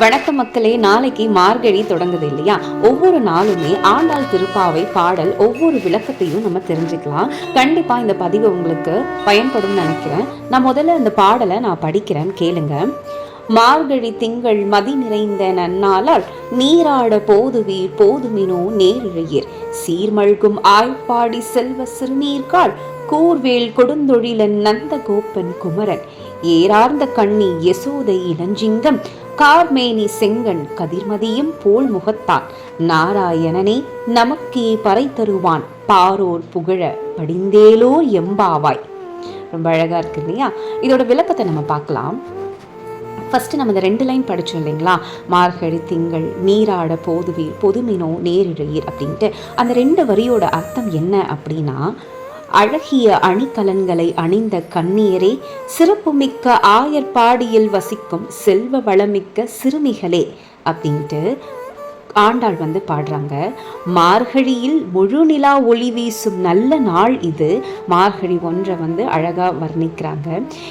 வணக்க மக்களே நாளைக்கு மார்கழி தொடங்குது இல்லையா? ஒவ்வொரு நாளுமே ஆண்டாள் திருப்பாவை பாடல் ஒவ்வொரு விளக்கத்தையும் நம்ம தெரிஞ்சுக்கலாம். கண்டிப்பா இந்த பதிவு உங்களுக்கு பயன்படும் நினைக்கிறேன். நான் முதல்ல இந்த பாடலை நான் படிக்கிறேன் கேளுங்க. மார்கழி திங்கள் மதி நிறைந்த நன்னாளால் நீராட போதுவீர் போதுமினோ நேரிழையீர். சீர்மழ்கும் ஆய்ப்பாடி செல்வ சிறுநீர்கால் கூர்வேல் கொடுந்தொழிலன் நந்தகோப்பன் குமரன். ஏறார்ந்த கண்ணி யசோதை இளஞ்சிங்கம் கார்மேனி செங்கன் கதிர்மதியும் போல் முகத்தான். நாராயணனே நமக்கே பறை தருவான் பாரோர் புகழ படிந்தேலோர் எம்பாவாய். ரொம்ப அழகா இருக்கு இல்லையா? இதோட விளக்கத்தை நம்ம பார்க்கலாம். ஃபஸ்ட்டு நம்ம இந்த ரெண்டு லைன் படித்தோம் இல்லைங்களா? மார்கழி திங்கள் நீராட போதுவீர் பொதுமினோ நேரிழையீர் அப்படின்ட்டு. அந்த ரெண்டு வரியோட அர்த்தம் என்ன அப்படின்னா அழகிய அணிகலன்களை அணிந்த கண்ணீரே சிறப்புமிக்க ஆயர்பாடியில் வசிக்கும் செல்வ வளமிக்க சிறுமிகளே அப்படின்ட்டு ஆண்டாள் வந்து பாடுறாங்க. மார்கழியில் முழு நிலா ஒளி வீசும் நல்ல நாள் இது. மார்கழி ஒன்றை வந்து அழகாக வர்ணிக்கிறாங்க.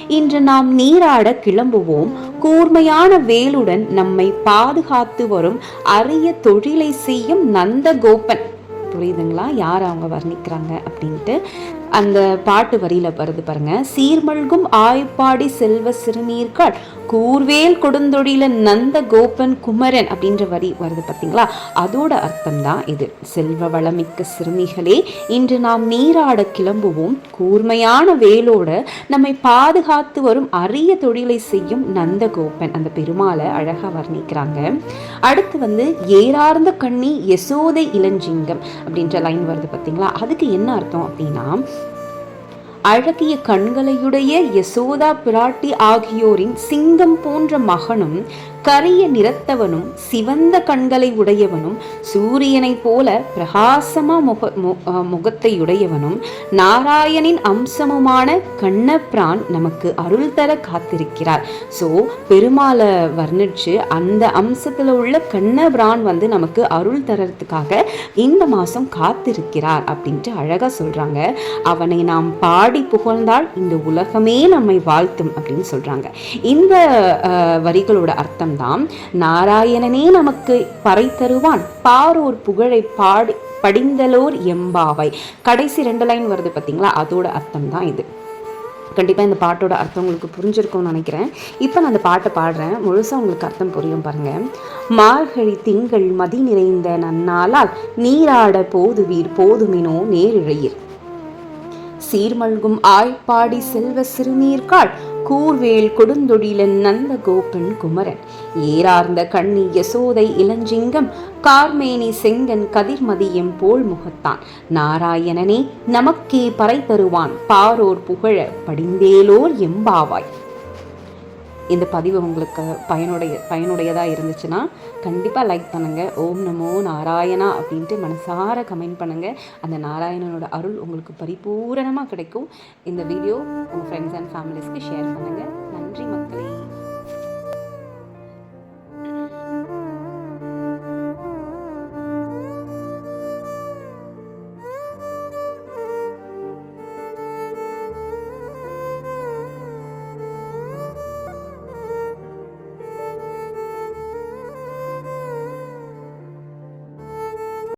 இன்று நாம் நீராட கிளம்புவோம். கூர்மையான வேலுடன் நம்மை பாதுகாத்து வரும். அரிய தொழிலை செய்யும் நந்த கோபன் புரியுதுங்களா? யார் அவங்க வர்ணிக்கிறாங்க அப்படின்ட்டு. அந்த பாட்டு வரியில வருது பாருங்க. சீர்மல்கும் ஆய்ப்பாடி செல்வ சிறுநீர்கள் கூர்வேல் கொடுந்தொழில நந்த கோபன் குமரன் அப்படின்ற வரி வருது பார்த்தீங்களா? அதோட அர்த்தம் தான் இது. செல்வ வளமிக்க சிறுமிகளே இன்று நாம் நீராட கிளம்புவோம். கூர்மையான வேலோட நம்மை பாதுகாத்து வரும் அரிய தொழிலை செய்யும் நந்தகோபன் அந்த பெருமாளை அழகா வர்ணிக்கிறாங்க. அடுத்து வந்து ஏறார்ந்த கண்ணி யசோதை இளஞ்சிங்கம் அப்படின்ற லைன் வருது பார்த்தீங்களா? அதுக்கு என்ன அர்த்தம் அப்படின்னா அழகிய கண்களையுடைய யசோதா பிராட்டி ஆகியோரின் சிங்கம் போன்ற மகனும் கரிய நிறத்தவனும் சிவந்த கண்களை உடையவனும் சூரியனைப் போல பிரகாசமா முக மு- முகத்தையுடையவனும் நாராயணின் அம்சமுமான கண்ணபிரான் நமக்கு அருள் தர காத்திருக்கிறார். ஸோ பெருமாளை வர்ணிச்சு அந்த அம்சத்தில் உள்ள கண்ணபிரான் வந்து நமக்கு அருள் தரத்துக்காக இந்த மாதம் காத்திருக்கிறார் அப்படின்ட்டு அழகாக சொல்கிறாங்க அவனை நாம் பாடி புகழ்ந்தால் இந்த உலகமே நம்மை வாழ்த்தும் அப்படின்னு சொல்கிறாங்க இந்த வரிகளோட அர்த்தம் தான் நாராயணனே நமக்கு பறை தருவான் பாரோர் புகழை பாடி படிந்தலோர் எம்பாவை. கடைசி ரெண்டு லைன் வருது பார்த்தீங்களா அதோட அர்த்தம் தான் இது. கண்டிப்பாக இந்த பாட்டோட அர்த்தம் உங்களுக்கு புரிஞ்சிருக்கும்னு நினைக்கிறேன். இப்போ நான் அந்த பாட்டை பாடுறேன். முழுசாக உங்களுக்கு அர்த்தம் புரியும் பாருங்கள் மார்கழி திங்கள் மதி நிறைந்த நன்னாளால் நீராட போதுவீர் போதுமினோ நேரிழையீர் சீர்மல்கும் ஆய்ப்பாடி செல்வ சிறுநீர்காள் கூர்வேல் கொடுந்தொழிலன் நந்த கோபன் குமரன். ஏறார்ந்த கண்ணி யசோதை இளஞ்சிங்கம் கார்மேனி செங்கன் கதிர்மதியம் போல் முகத்தான். நாராயணனே நமக்கே பறை தருவான் பாரோர் புகழ படிந்தேலோர் எம்பாவாய். இந்த பதிவு உங்களுக்கு பயனுடைய பயனுடையதாக இருந்துச்சுன்னா கண்டிப்பாக லைக் பண்ணுங்கள் ஓம் நமோ நாராயணா அப்படின்ட்டு மனசார கமெண்ட் பண்ணுங்கள் அந்த நாராயணனோட அருள் உங்களுக்கு பரிபூரணமாக கிடைக்கும். இந்த வீடியோ உங்கள் ஃப்ரெண்ட்ஸ் அண்ட் ஃபேமிலிஸ்க்கு ஷேர் பண்ணுங்கள் நன்றி மக்களே.